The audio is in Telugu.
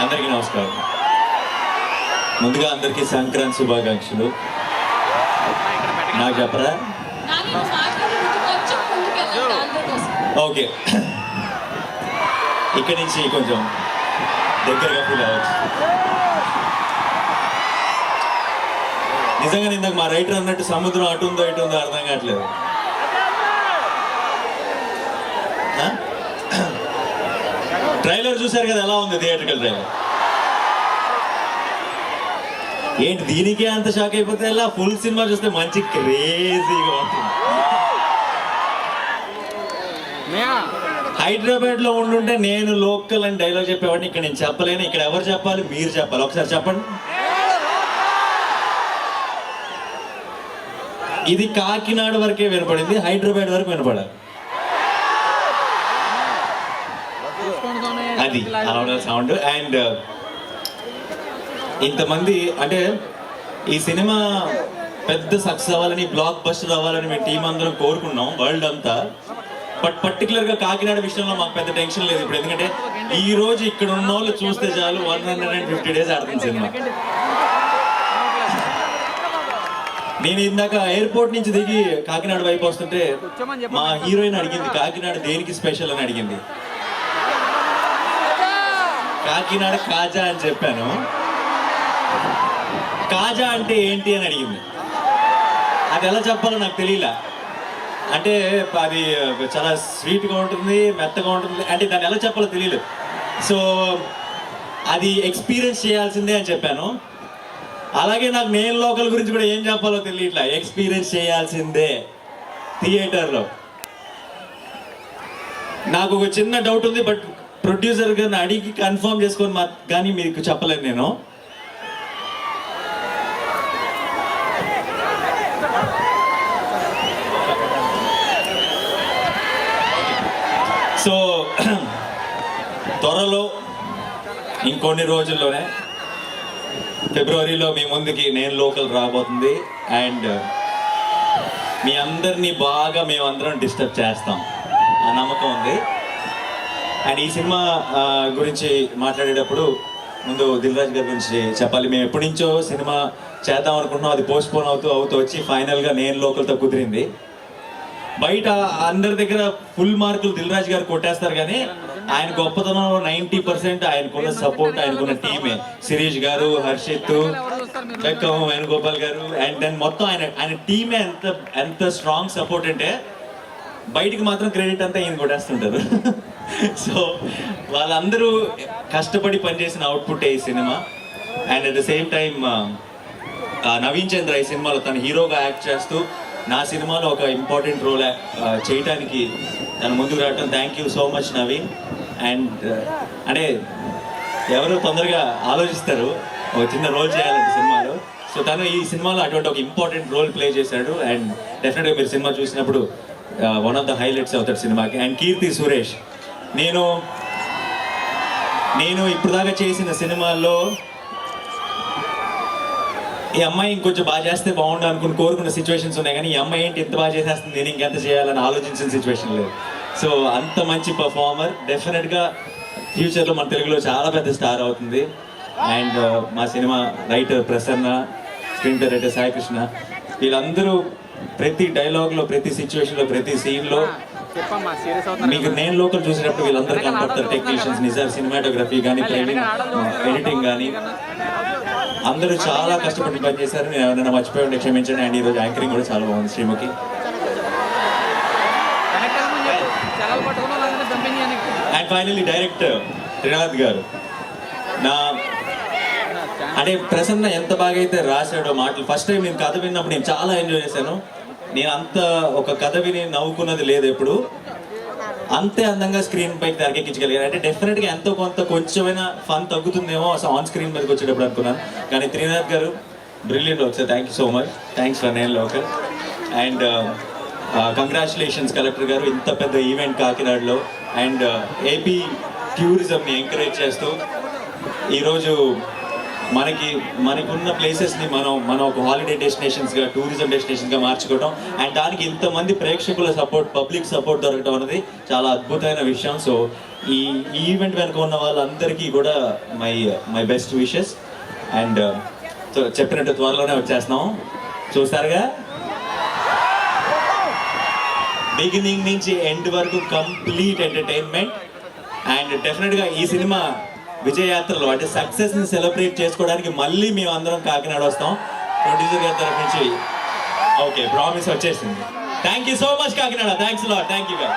అందరికీ నమస్కారం. ముందుగా అందరికీ సంక్రాంతి శుభాకాంక్షలు. నాకు చెప్పరా? ఓకే. ఇక్కడి నుంచి కొంచెం దగ్గరగా ఫీల్ అవ్వచ్చు. నిజంగా ఇందాక మా రైటర్ అన్నట్టు సముద్రం అటు ఉందో ఇటు ఉందో అర్థం కావట్లేదు ఆ? ట్రైలర్ చూశారు కదా ఎలా ఉంది థియేటర్కల్ ట్రైలర్ ఏంటి దీనికే అంత షాక్ అయిపోతే ఎలా? ఫుల్ సినిమా చూస్తే మంచి క్రేజీగా ఉంటుంది. హైదరాబాద్లో ఉండుంటే నేను లోకల్ అని డైలాగ్ చెప్పేవాడిని. ఇక్కడ నేను చెప్పలేను. ఇక్కడ ఎవరు చెప్పాలి? మీరు చెప్పాలి. ఒకసారి చెప్పండి. ఇది కాకినాడ వరకే వినపడింది. హైదరాబాద్ వరకు వినపడాలి. అది. సౌండ్ అండ్ ఇంతమంది అంటే ఈ సినిమా పెద్ద సక్సెస్ అవ్వాలని బ్లాక్ బస్టర్ అవ్వాలని మేము టీం అందరం కోరుకున్నాం వరల్డ్ అంతా. బట్ పర్టికులర్గా కాకినాడ విషయంలో మాకు పెద్ద టెన్షన్ లేదు ఇప్పుడు. ఎందుకంటే ఈ రోజు ఇక్కడ ఉన్న వాళ్ళు చూస్తే చాలు one hundred and fifty days ఆడుతుంది సినిమా. నేను ఇందాక ఎయిర్పోర్ట్ నుంచి దిగి కాకినాడ వైపు వస్తుంటే మా హీరోయిన్ అడిగింది కాకినాడ దేనికి స్పెషల్ అని అడిగింది. కాకినాడ కాజా అని చెప్పాను. కాజా అంటే ఏంటి అని అడిగింది. అది ఎలా చెప్పాలో నాకు తెలియలా. అంటే అది చాలా స్వీట్గా ఉంటుంది మెత్తగా ఉంటుంది అంటే దాన్ని ఎలా చెప్పాలో తెలియదు. సో అది ఎక్స్పీరియన్స్ చేయాల్సిందే అని చెప్పాను. అలాగే నాకు నేను లోకల్ గురించి కూడా ఏం చెప్పాలో తెలియట్లా. ఎక్స్పీరియన్స్ చేయాల్సిందే థియేటర్లో. నాకు ఒక చిన్న డౌట్ ఉంది బట్ ప్రొడ్యూసర్ గారిని అడిగి కన్ఫర్మ్ చేసుకొని మా కానీ మీకు చెప్పలేను నేను. సో త్వరలో ఇంకొన్ని రోజుల్లోనే ఫిబ్రవరిలో మీ ముందుకి నేను లోకల్ రాబోతుంది. అండ్ మీ అందరినీ బాగా మేమందరం డిస్టర్బ్ చేస్తాం. ఆ నమ్మకం ఉంది. అండ్ ఈ సినిమా గురించి మాట్లాడేటప్పుడు ముందు దిల్రాజ్ గారి గురించి చెప్పాలి. మేము ఎప్పటి నుంచో సినిమా చేద్దాం అనుకుంటున్నాం. అది పోస్ట్ పోన్ అవుతూ అవుతూ వచ్చి ఫైనల్గా నేను లోకల్తో కుదిరింది. బయట అందరి దగ్గర ఫుల్ మార్కులు దిల్రాజ్ గారు కొట్టేస్తారు కానీ ఆయన గొప్పతనం నైంటీ పర్సెంట్ ఆయనకున్న సపోర్ట్ ఆయనకున్న టీమే. శిరీష్ గారు హర్షిత్ బెక్కం వేణుగోపాల్ గారు అండ్ దెన్ మొత్తం ఆయన ఆయన టీమే ఎంత ఎంత స్ట్రాంగ్ సపోర్ట్ అంటే బయటికి మాత్రం క్రెడిట్ అంతా ఈయన కొట్టేస్తుంటారు. సో వాళ్ళందరూ కష్టపడి పనిచేసిన అవుట్పుట్ ఈ cinema. And at the same time Naveen Chandra ఈ సినిమాలో తను హీరోగా యాక్ట్ చేస్తూ నా సినిమాలో ఒక ఇంపార్టెంట్ రోల్ చేయడానికి తను ముందుకు రావటం. Thank you so much Naveen. And అంటే ఎవరు తొందరగా ఆలోచిస్తారు ఒక చిన్న రోల్ చేయాలంటే సినిమాలో. సో తను ఈ సినిమాలో అటువంటి ఒక ఇంపార్టెంట్ రోల్ ప్లే చేశాడు. అండ్ డెఫినెట్గా మీరు సినిమా చూసినప్పుడు వన్ ఆఫ్ ద హైలైట్స్ అవుతాడు సినిమాకి. అండ్ కీర్తి సురేష్ నేను నేను ఇప్పుడు దాకా చేసిన సినిమాల్లో ఈ అమ్మాయి ఇంకొంచెం బాగా చేస్తే బాగుండు అనుకుని కోరుకున్న సిచ్యువేషన్స్ ఉన్నాయి కానీ ఈ అమ్మాయి ఏంటి ఎంత బాగా చేసేస్తుంది నేను ఇంకెంత చేయాలని ఆలోచించిన సిచ్యువేషన్ లేదు. సో అంత మంచి పర్ఫార్మర్ డెఫినెట్గా ఫ్యూచర్లో మన తెలుగులో చాలా పెద్ద స్టార్ అవుతుంది. అండ్ uh, మా cinema writer Prasanna screen writer Saikrishna. వీళ్ళందరూ ప్రతి డైలాగ్లో ప్రతి సిచ్యువేషన్లో ప్రతి సీన్లో మీకు నేను లోకల్ చూసినప్పుడు వీళ్ళందరూ కనపడతారు టెక్నీషియన్స్ నిజార్ సినిమాటోగ్రఫీ కానీ ట్రైనింగ్ ఎడిటింగ్ కానీ అందరూ చాలా కష్టపడి పనిచేశారు. నేను ఎవరైనా మర్చిపోయి ఉంటే క్షమించండి. అండ్ ఈరోజు యాంకరింగ్ కూడా చాలా బాగుంది Sreemukhi. And finally director Trinath garu. నా అంటే ప్రసన్న ఎంత బాగా అయితే రాశాడో మాటలు ఫస్ట్ టైం నేను కథ విన్నప్పుడు నేను చాలా ఎంజాయ్ చేశాను. నేను అంత ఒక కథ విని నవ్వుకున్నది లేదు ఎప్పుడు. అంతే అందంగా స్క్రీన్ పైకి తెరకెక్కించగలిగారు అంటే డెఫినెట్గా ఎంతో కొంత కొంచెమైనా ఫన్ తగ్గుతుందేమో అసలు ఆన్ స్క్రీన్ మీదకి వచ్చేటప్పుడు అనుకున్నాను. కానీ త్రినాథ్ గారు బ్రిలియంట్ ఒకసారి thank you so much thanks for నేను లోకల్ అండ్ కంగ్రాచులేషన్స్ కలెక్టర్ గారు. ఇంత పెద్ద ఈవెంట్ కాకినాడలో. అండ్ ఏపీ టూరిజంని ఎంకరేజ్ చేస్తూ ఈరోజు మనకి మనకున్న ప్లేసెస్ని మనం మనం ఒక హాలిడే డెస్టినేషన్స్గా టూరిజం డెస్టినేషన్గా మార్చుకోవడం అండ్ దానికి ఇంతమంది ప్రేక్షకుల సపోర్ట్ పబ్లిక్ సపోర్ట్ దొరకడం అనేది చాలా అద్భుతమైన విషయం. సో ఈ ఈవెంట్ వెనుక ఉన్న వాళ్ళందరికీ కూడా my my best wishes and so చెప్పినట్టు త్వరలోనే వచ్చేస్తున్నాం. చూస్తారుగా? బిగినింగ్ నుంచి ఎండ్ వరకు కంప్లీట్ ఎంటర్టైన్మెంట్ అండ్ డెఫినెట్గా ఈ సినిమా విజయయాత్రలు అంటే సక్సెస్ని సెలబ్రేట్ చేసుకోవడానికి మళ్ళీ మేము అందరం కాకినాడ వస్తాం. ప్రొడ్యూసర్ గారి తరఫు నుంచి ఓకే ప్రామిస్ వచ్చేసింది. Thank you so much Kakinada. Thanks lot thank you గారు